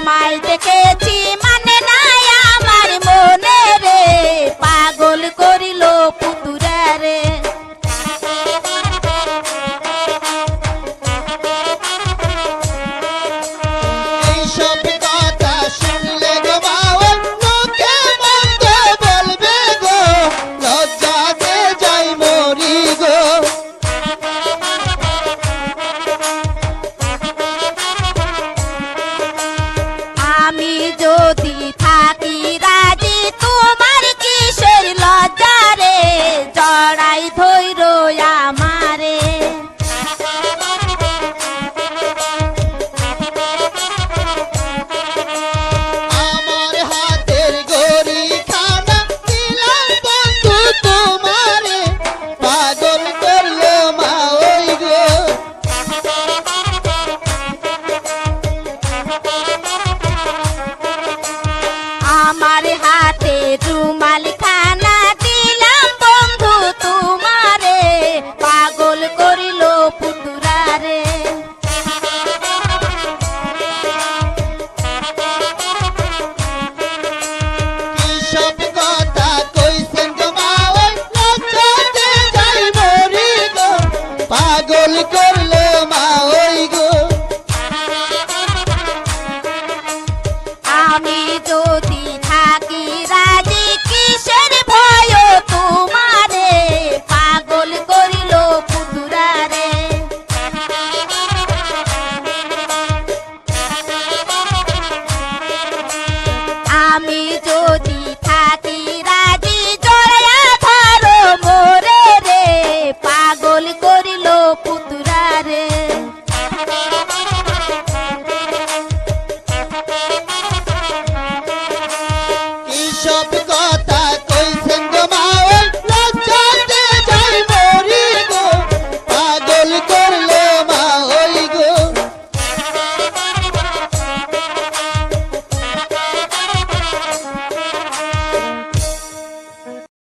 তোমায় দেখেছি আমার হাতে রুমাল খানা দিলাম বন্ধু তোমারে পাগল করিল পুতুরারে পাগল করল মা আমি তো तो